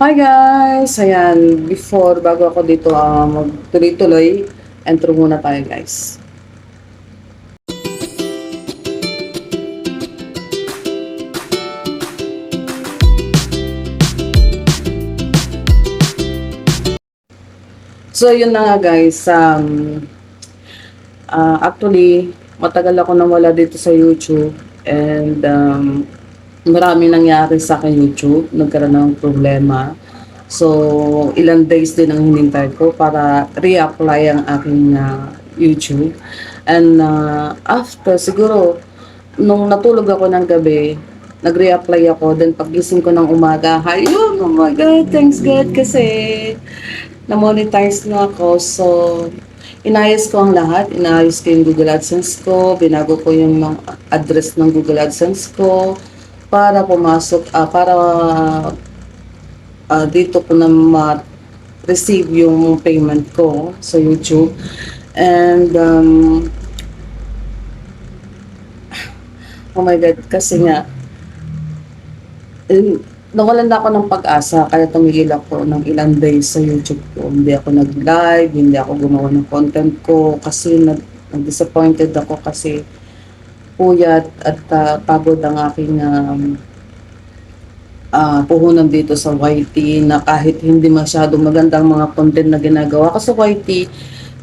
Hi guys! Ayan, before, bago ako dito uh, magtuloy-tuloy, intro muna tayo guys. So, yun na nga guys. Um, ah, actually, matagal ako nawala dito sa YouTube. And um, marami nangyari sa akin YouTube. Nagkaroon ng problema. So, ilang days din ang hinintay ko para reapply ang aking ah, YouTube. And ah, after, siguro, nung natulog ako ng gabi, nag-reapply ako. Then pagising ko ng umaga, ayun, oh my God, thanks God kasi na-monetize na ako. So, inayos ko ang lahat. Inayos ko yung Google AdSense ko. Binago ko yung address ng Google AdSense ko para pumasok, ah, para ah, dito ko na ma-receive yung payment ko sa YouTube. And, um, oh my God, kasi nga, eh, nawalan na ako ng pag-asa kaya tumigil ako ng ilang days sa YouTube ko. Hindi ako nag-live, hindi ako gumawa ng content ko kasi nag- nag-disappointed ako kasi puyat at ah, pagod ang aking um, ah, puhunan dito sa YT na kahit hindi masyado magandang mga content na ginagawa ko sa YT,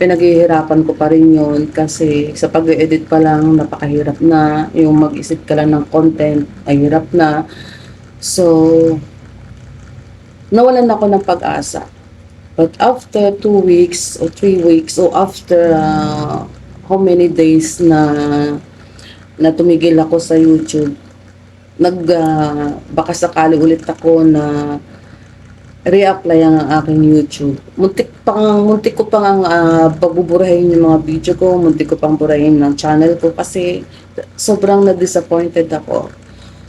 pinaghihirapan ko pa rin yun kasi sa pag-edit pa lang napakahirap na yung mag-isip ka lang ng content ay hirap na So, nawalan ako ng pag-asa. But after two weeks or three weeks or after uh, how many days na na tumigil ako sa YouTube, nag uh, baka sakali ulit ako na reapply ang aking YouTube. Muntik pang muntik ko pang uh, pagbuburahin yung mga video ko, muntik ko pang burahin ng channel ko kasi sobrang na-disappointed ako.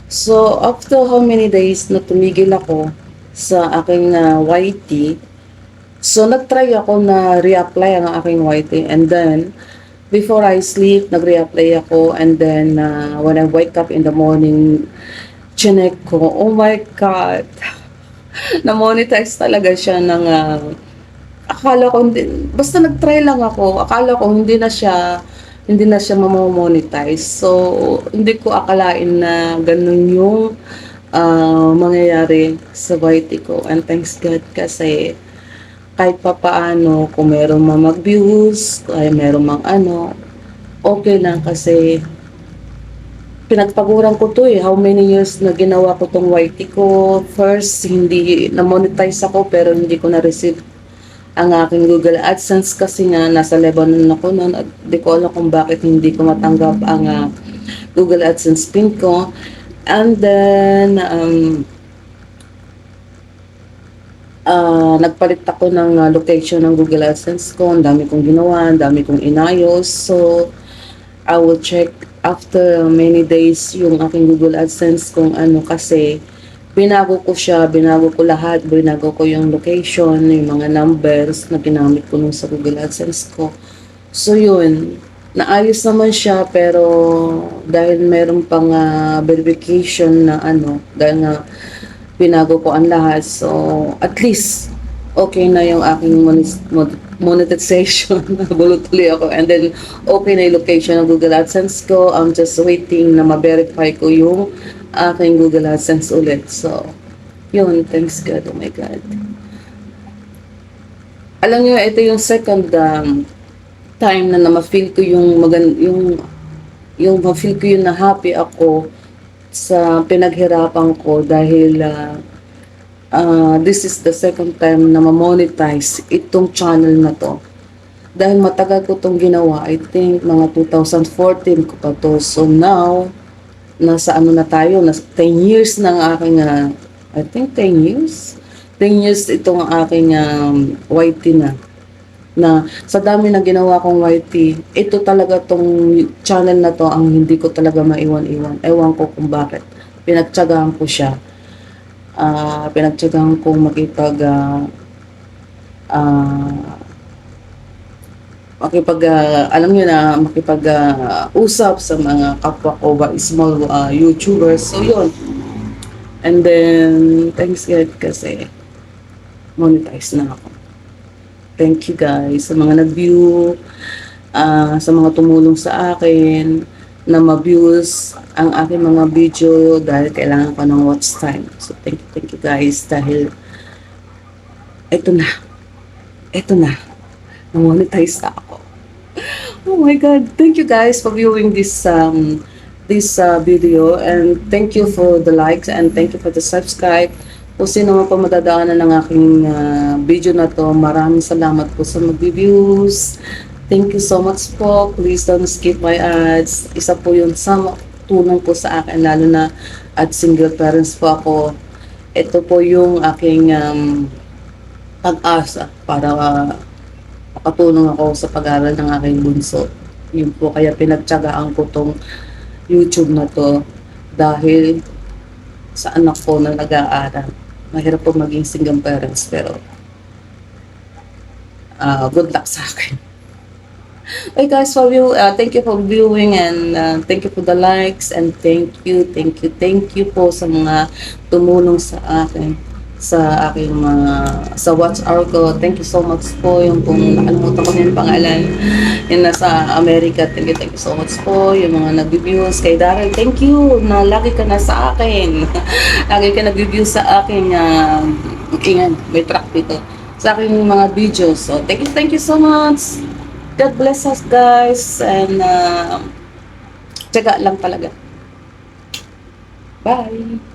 So, after how many days na tumigil ako sa aking uh, YT, so nag-try ako na reapply ang aking YT and then, before I sleep, nag-reapply ako and then, uh, when I wake up in the morning, chinek ko, oh my God, na-monetize talaga siya ng, uh, akala ko hindi, basta nag-try lang ako, akala ko hindi na siya, hindi na siya mamamonetize. So, hindi ko akalain na ganun yung uh, mangyayari sa ko. And thanks God kasi kahit pa paano, kung meron mang mag-views, kaya meron mang ano, okay lang kasi pinagpaguran ko to eh. How many years na ginawa ko tong YT ko. First, hindi na-monetize ako pero hindi ko na-receive ang aking Google AdSense kasi nga nasa Lebanon ako noon at di ko alam kung bakit hindi ko matanggap ang uh, Google AdSense pin ko. And then, um, uh, nagpalit ako ng uh, location ng Google AdSense ko. Ang dami kong ginawa, ang dami kong inayos. So, I will check after many days yung aking Google AdSense kung ano kasi binago ko siya, binago ko lahat, binago ko yung location, yung mga numbers na ginamit ko nung sa Google AdSense ko. So yun, naayos naman siya pero dahil meron pang uh, verification na ano, dahil nga binago ko ang lahat, so at least okay na yung aking monetization. Nabulot tuloy ako. And then, okay na yung location ng Google AdSense ko. I'm just waiting na ma-verify ko yung aking Google AdSense ulit. So, yun. Thanks God. Oh my God. Alam nyo, ito yung second um, time na na-feel ko yung magan yung yung ma-feel ko yung na happy ako sa pinaghirapan ko dahil uh, uh, this is the second time na ma-monetize itong channel na to. Dahil matagal ko itong ginawa, I think mga 2014 ko pa to. So now, nasa ano na tayo, nasa 10 years na ang aking, uh, I think 10 years? 10 years itong aking um, YT na na sa dami na ginawa kong YT, ito talaga tong channel na to ang hindi ko talaga maiwan-iwan. Ewan ko kung bakit. Pinagtsagaan ko siya uh, pinagtsagang kong makipag uh, uh, makipag uh, alam niyo na makipag uh, usap sa mga kapwa ko ba small uh, YouTubers so yun and then thanks God kasi monetize na ako. Thank you guys sa mga nag-view, ah, sa mga tumulong sa akin, na ma-views ang aking mga video dahil kailangan ko ng watch time. So thank you, thank you guys dahil eto na. Eto na. Na-monetize na ako. Oh my God. Thank you guys for viewing this um this uh, video and thank you for the likes and thank you for the subscribe. Kung sino man po madadaanan ng aking uh, video na to, maraming salamat po sa mag-views. Thank you so much po. Please don't skip my ads. Isa po yun sa tulong po sa akin, lalo na at single parents po ako. Ito po yung aking um, pag-asa para uh, makatulong ako sa pag-aaral ng aking bunso. Yun po, kaya pinagtsagaan ko tong YouTube na to dahil sa anak ko na nag-aaral. Mahirap po maging single parents pero uh, good luck sa akin. Hey guys, for view, uh, thank you for viewing and uh, thank you for the likes and thank you, thank you, thank you po sa mga tumulong sa akin sa aking mga sa watch hour ko. Thank you so much po yung kung nakalimutan ko yung pangalan yung nasa America. Thank you, thank you so much po yung mga nag-views kay Daryl. Thank you na lagi ka na sa akin. lagi ka nag-view sa aking uh, ingan, may track dito sa aking mga videos. So, thank you, thank you so much. God bless us guys and uh, tiyaga lang talaga. Bye!